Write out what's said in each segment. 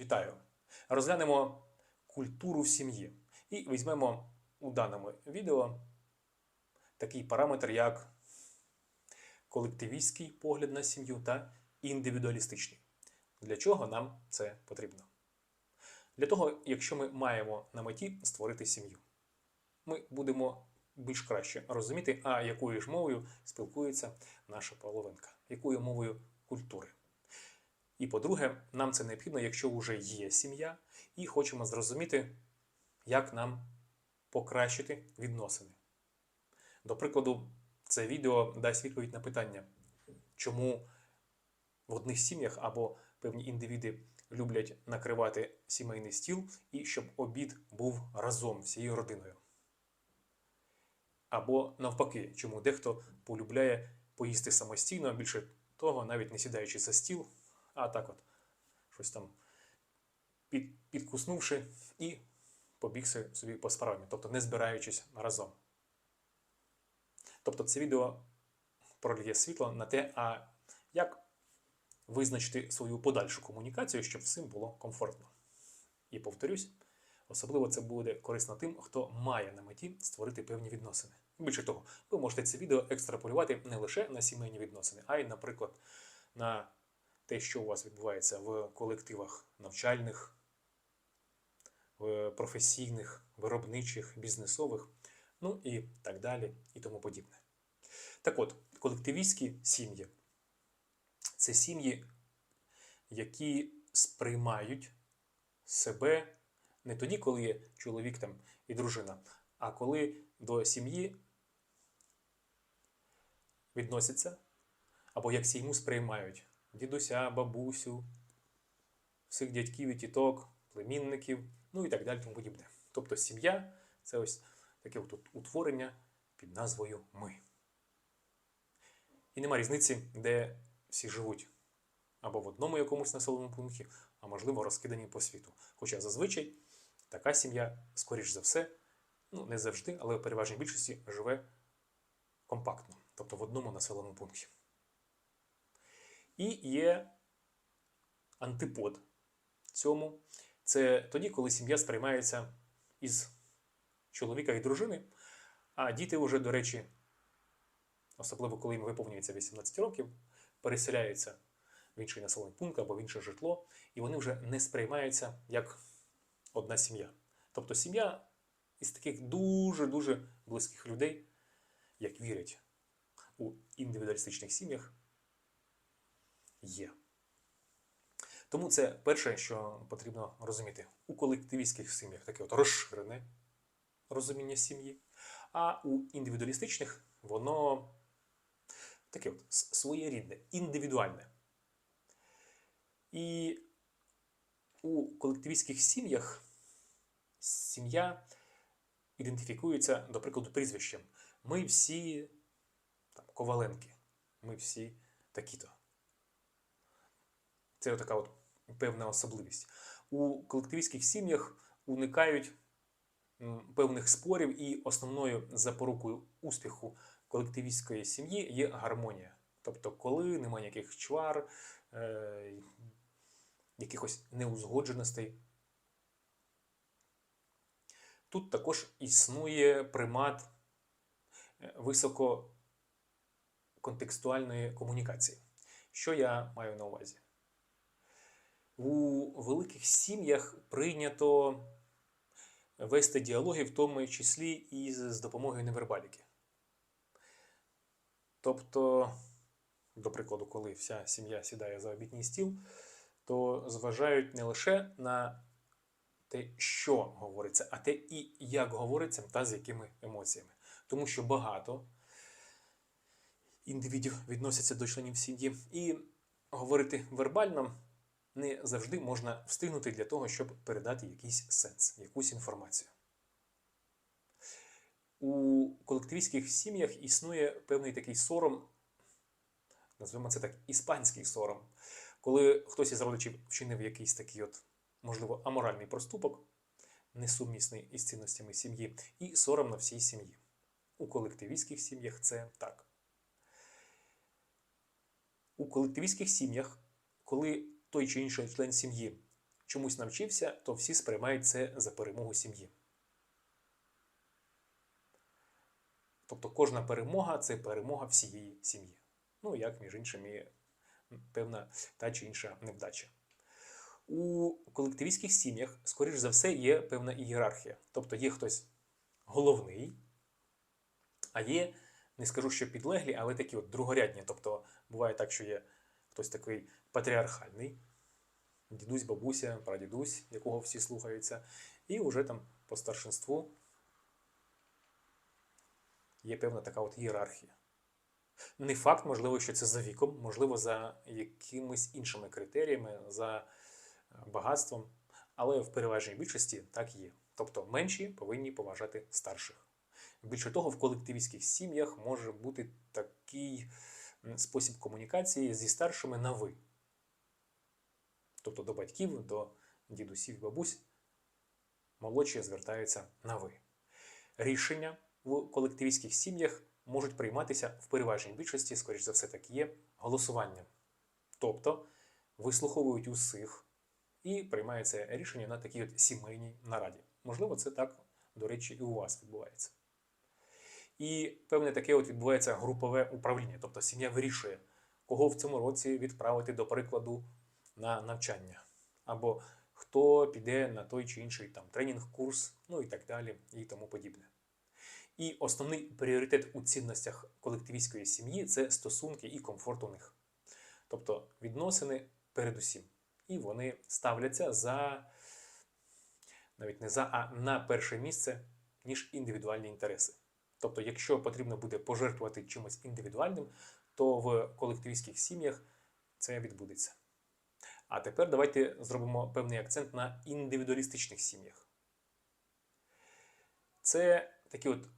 Вітаю! Розглянемо культуру в сім'ї і візьмемо у даному відео такий параметр, як колективістський погляд на сім'ю та індивідуалістичний. Для чого нам це потрібно? Для того, якщо ми маємо на меті створити сім'ю, ми будемо більш краще розуміти, а якою ж мовою спілкується наша половинка, якою мовою культури. І по-друге, нам це необхідно, якщо вже є сім'я, і хочемо зрозуміти, як нам покращити відносини. До прикладу, це відео дасть відповідь на питання, чому в одних сім'ях або певні індивіди люблять накривати сімейний стіл і щоб обід був разом всією родиною. Або навпаки, чому дехто полюбляє поїсти самостійно, більше того, навіть не сідаючи за стіл, а так от щось там під, підкуснувши і побігся собі по справі, тобто не збираючись разом. Тобто це відео проліє світло на те, а як визначити свою подальшу комунікацію, щоб всім було комфортно. І повторюсь, особливо це буде корисно тим, хто має на меті створити певні відносини. Більше того, ви можете це відео екстраполювати не лише на сімейні відносини, а й, наприклад, на те, що у вас відбувається в колективах навчальних, професійних, виробничих, бізнесових, ну і так далі, і тому подібне. Так от, колективістські сім'ї це сім'ї, які сприймають себе не тоді, коли є чоловік там і дружина, а коли до сім'ї відносяться, або як сім'ю сприймають дідуся, бабусю, всіх дядьків і тіток, племінників, ну і так далі, тому подібне. Тобто сім'я це ось таке от утворення під назвою Ми. І нема різниці, де всі живуть. Або в одному якомусь населеному пункті, а можливо розкидані по світу. Хоча зазвичай така сім'я, скоріш за все, ну не завжди, але в переважній більшості живе компактно, тобто в одному населеному пункті. І є антипод цьому. Це тоді, коли сім'я сприймається із чоловіка і дружини, а діти вже, до речі, особливо коли їм виповнюється 18 років, переселяються в інший населений пункт або в інше житло, і вони вже не сприймаються як одна сім'я. Тобто сім'я із таких дуже-дуже близьких людей, як вірять у індивідуалістичних сім'ях, є. Тому це перше, що потрібно розуміти. У колективістських сім'ях таке от розширене розуміння сім'ї, а у індивідуалістичних воно таке от своєрідне, індивідуальне. І у колективістських сім'ях сім'я ідентифікується, до прикладу, прізвищем. Ми всі там, Коваленки, ми всі такі-то. Це така от певна особливість. У колективістських сім'ях уникають певних спорів, і основною запорукою успіху колективістської сім'ї є гармонія. Тобто, коли немає ніяких чвар, е, якихось неузгодженостей. Тут також існує примат висококонтекстуальної комунікації. Що я маю на увазі? У великих сім'ях прийнято вести діалоги, в тому числі і з допомогою невербаліки. Тобто, до прикладу, коли вся сім'я сідає за обідній стіл, то зважають не лише на те, що говориться, а те і як говориться, та з якими емоціями. Тому що багато індивідів відносяться до членів сім'ї, і говорити вербально не завжди можна встигнути для того, щоб передати якийсь сенс, якусь інформацію. У колективістських сім'ях існує певний такий сором, назвемо це так, іспанський сором, коли хтось із родичів вчинив якийсь такий, от, можливо, аморальний проступок, несумісний із цінностями сім'ї, і сором на всій сім'ї. У колективістських сім'ях це так. У колективістських сім'ях, коли той чи інший член сім'ї чомусь навчився, то всі сприймають це за перемогу сім'ї. Тобто кожна перемога це перемога всієї сім'ї. Ну, як, між іншим, і певна та чи інша невдача. У колективістських сім'ях, скоріш за все, є певна ієрархія. Тобто є хтось головний, а є, не скажу, що підлеглі, але такі от другорядні. Тобто буває так, що є хтось такий патріархальний, дідусь, бабуся, прадідусь, якого всі слухаються, і вже там по старшинству є певна така от ієрархія. Не факт, можливо, що це за віком, можливо, за якимись іншими критеріями, за е, багатством, але в переважній більшості так є. Тобто менші повинні поважати старших. Більше того, в колективістських сім'ях може бути такий спосіб комунікації зі старшими на ви. Тобто до батьків, до дідусів, бабусь, молодші звертаються на ви. Рішення в колективістських сім'ях можуть прийматися в переважній більшості, скоріш за все так є, голосуванням. Тобто вислуховують усіх і приймається рішення на такій от сімейній нараді. Можливо, це так, до речі, і у вас відбувається. І певне таке от відбувається групове управління, тобто сім'я вирішує, кого в цьому році відправити, до прикладу, на навчання, або хто піде на той чи інший там тренінг, курс, ну і так далі, і тому подібне. І основний пріоритет у цінностях колективістської сім'ї це стосунки і комфорт у них. Тобто відносини передусім. І вони ставляться за навіть не за, а на перше місце, ніж індивідуальні інтереси. Тобто, якщо потрібно буде пожертвувати чимось індивідуальним, то в колективістських сім'ях це відбудеться. А тепер давайте зробимо певний акцент на індивідуалістичних сім'ях. Це такі от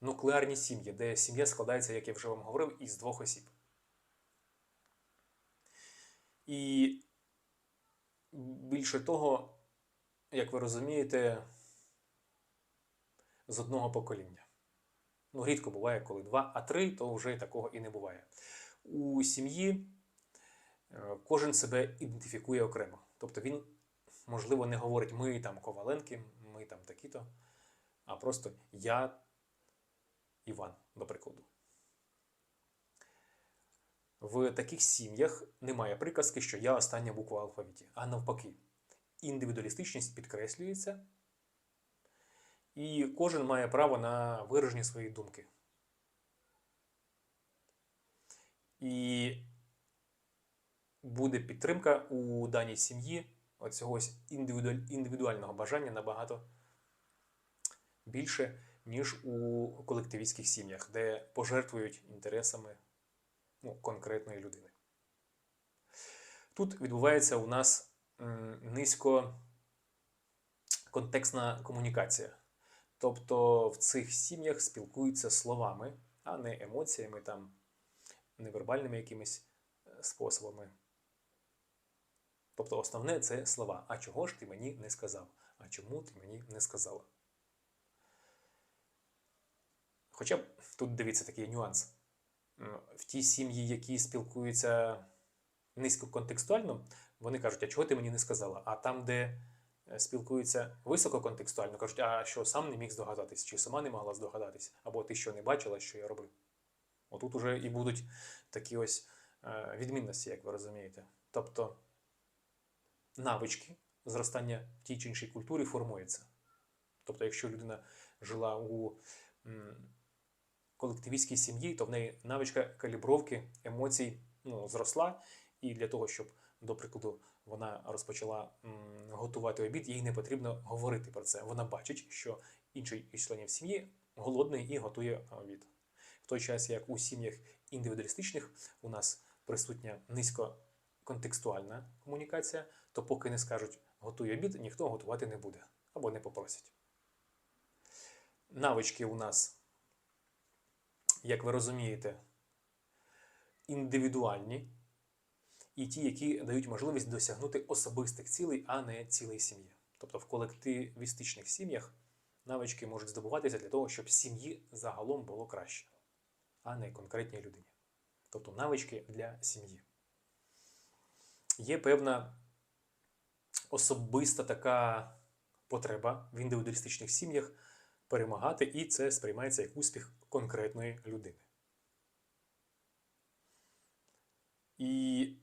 нуклеарні сім'ї, де сім'я складається, як я вже вам говорив, із двох осіб. І більше того, як ви розумієте, з одного покоління. Ну, рідко буває, коли два, а три, то вже такого і не буває. У сім'ї кожен себе ідентифікує окремо. Тобто він, можливо, не говорить ми там Коваленки, ми там такі-то, а просто я Іван, до прикладу. В таких сім'ях немає приказки, що я остання буква алфавіті, а навпаки, індивідуалістичність підкреслюється, і кожен має право на вираження своєї думки. І буде підтримка у даній сім'ї оцього індивідуального бажання набагато більше, ніж у колективістських сім'ях, де пожертвують інтересами ну, конкретної людини. Тут відбувається у нас низько контекстна комунікація. Тобто в цих сім'ях спілкуються словами, а не емоціями, там, невербальними якимись е, способами. Тобто основне це слова. А чого ж ти мені не сказав? А чому ти мені не сказала? Хоча б тут дивіться такий нюанс. В ті сім'ї, які спілкуються низькоконтекстуально, вони кажуть, а чого ти мені не сказала? А там, де е, спілкуються висококонтекстуально, кажуть, а що сам не міг здогадатись, чи сама не могла здогадатись, або ти що не бачила, що я робив. Отут уже і будуть такі ось е, відмінності, як ви розумієте. Тобто навички зростання в тій чи іншій культурі формуються. Тобто, якщо людина жила у колективістській сім'ї, то в неї навичка калібровки емоцій ну, зросла. І для того, щоб, до прикладу, вона розпочала готувати обід, їй не потрібно говорити про це. Вона бачить, що інший із членів сім'ї голодний і готує обід. В той час, як у сім'ях індивідуалістичних у нас присутня низькоконтекстуальна комунікація, то поки не скажуть готуй обід, ніхто готувати не буде або не попросять. Навички у нас як ви розумієте, індивідуальні і ті, які дають можливість досягнути особистих цілей, а не цілей сім'ї. Тобто в колективістичних сім'ях навички можуть здобуватися для того, щоб сім'ї загалом було краще, а не конкретній людині. Тобто навички для сім'ї. Є певна особиста така потреба в індивідуалістичних сім'ях перемагати, і це сприймається як успіх конкретної людини. І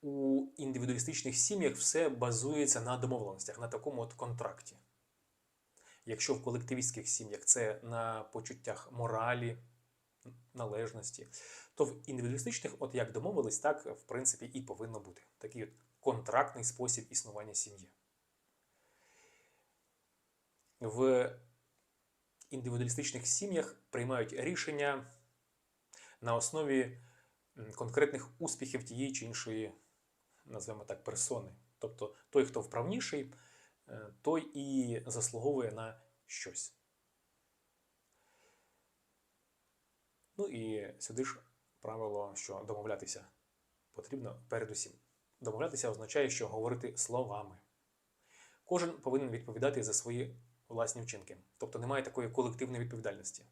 у індивідуалістичних сім'ях все базується на домовленостях, на такому от контракті. Якщо в колективістських сім'ях це на почуттях моралі, належності, то в індивідуалістичних, от як домовились, так в принципі і повинно бути. Такий от контрактний спосіб існування сім'ї. В індивідуалістичних сім'ях приймають рішення на основі конкретних успіхів тієї чи іншої, назвемо так, персони. Тобто той, хто вправніший, е, той і заслуговує на щось. Ну і сюди ж правило, що домовлятися потрібно передусім. Домовлятися означає, що говорити словами. Кожен повинен відповідати за свої власні вчинки. Тобто немає такої колективної відповідальності.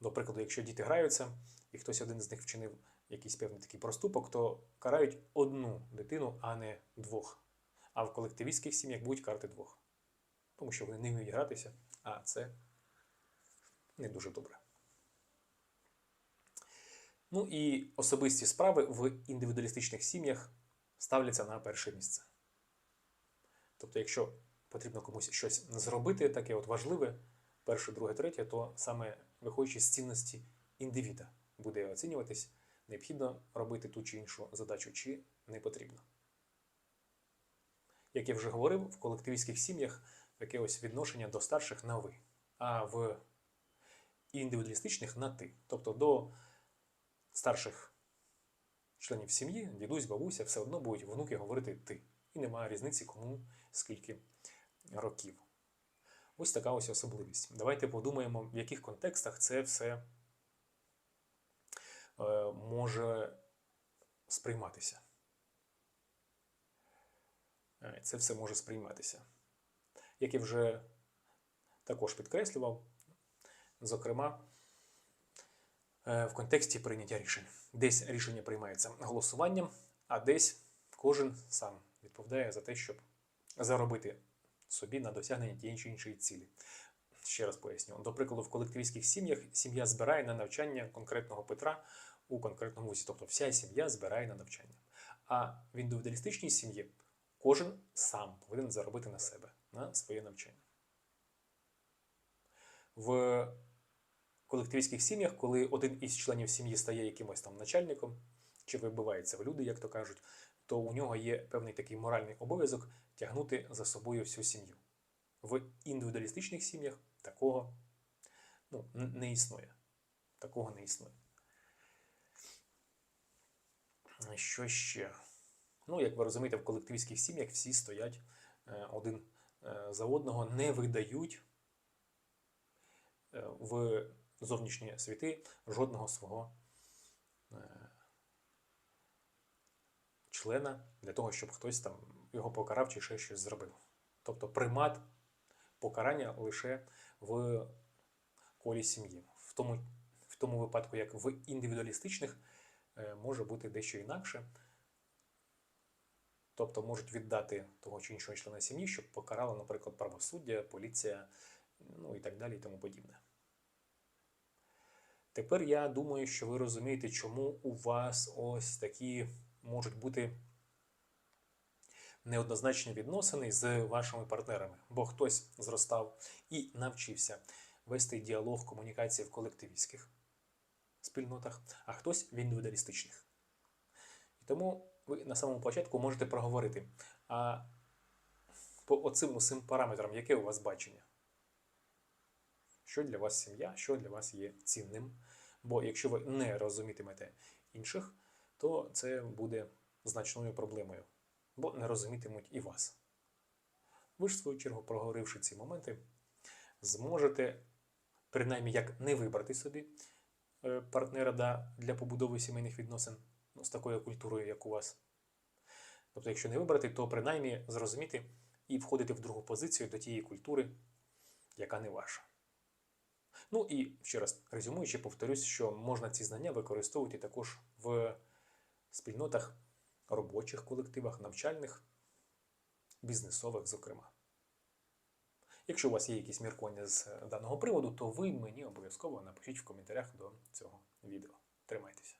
До прикладу, якщо діти граються, і хтось один з них вчинив якийсь певний такий проступок, то карають одну дитину, а не двох. А в колективістських сім'ях будуть карати двох. Тому що вони не вміють гратися, а це не дуже добре. Ну і особисті справи в індивідуалістичних сім'ях ставляться на перше місце. Тобто, якщо потрібно комусь щось зробити, таке от важливе, перше, друге, третє, то саме виходячи з цінності індивіда буде оцінюватись, необхідно робити ту чи іншу задачу, чи не потрібно. Як я вже говорив, в колективістських сім'ях таке ось відношення до старших на ви, а в індивідуалістичних на ти. Тобто до старших членів сім'ї, дідусь, бабуся, все одно будуть внуки говорити ти. І немає різниці, кому скільки років. Ось така ось особливість. Давайте подумаємо, в яких контекстах це все е, може сприйматися. Е, Це все може сприйматися. Як я вже також підкреслював, зокрема, в контексті прийняття рішень. Десь рішення приймається голосуванням, а десь кожен сам відповідає за те, щоб заробити собі на досягнення тієї чи іншої цілі. Ще раз поясню. До прикладу, в колективістських сім'ях сім'я збирає на навчання конкретного Петра у конкретному вузі. Тобто вся сім'я збирає на навчання. А в індивідуалістичній сім'ї кожен сам повинен заробити на себе, на своє навчання. В колективістських сім'ях, коли один із членів сім'ї стає якимось там начальником, чи вибивається в люди, як то кажуть, то у нього є певний такий моральний обов'язок тягнути за собою всю сім'ю. В індивідуалістичних сім'ях такого ну, не існує. Такого не існує. Що ще? Ну, як ви розумієте, в колективістських сім'ях всі стоять е, один е, за одного, не видають е, в зовнішні світи жодного свого е, члена для того, щоб хтось там його покарав чи ще щось зробив. Тобто примат покарання лише в колі сім'ї. В тому, в тому випадку, як в індивідуалістичних, е, може бути дещо інакше. Тобто можуть віддати того чи іншого члена сім'ї, щоб покарало, наприклад, правосуддя, поліція, ну і так далі, і тому подібне. Тепер я думаю, що ви розумієте, чому у вас ось такі можуть бути неоднозначні відносини з вашими партнерами, бо хтось зростав і навчився вести діалог комунікації в колективістських спільнотах, а хтось в індивідуалістичних. І тому ви на самому початку можете проговорити, а по оцим усім параметрам, яке у вас бачення? Що для вас сім'я, що для вас є цінним? Бо якщо ви не розумітимете інших, то це буде значною проблемою, бо не розумітимуть і вас. Ви ж, в свою чергу, проговоривши ці моменти, зможете, принаймні, як не вибрати собі е, партнера для побудови сімейних відносин ну, з такою культурою, як у вас. Тобто, якщо не вибрати, то принаймні зрозуміти і входити в другу позицію до тієї культури, яка не ваша. Ну і ще раз резюмуючи, повторюсь, що можна ці знання використовувати також в спільнотах робочих колективах, навчальних, бізнесових, зокрема. Якщо у вас є якісь міркування з даного приводу, то ви мені обов'язково напишіть в коментарях до цього відео. Тримайтеся.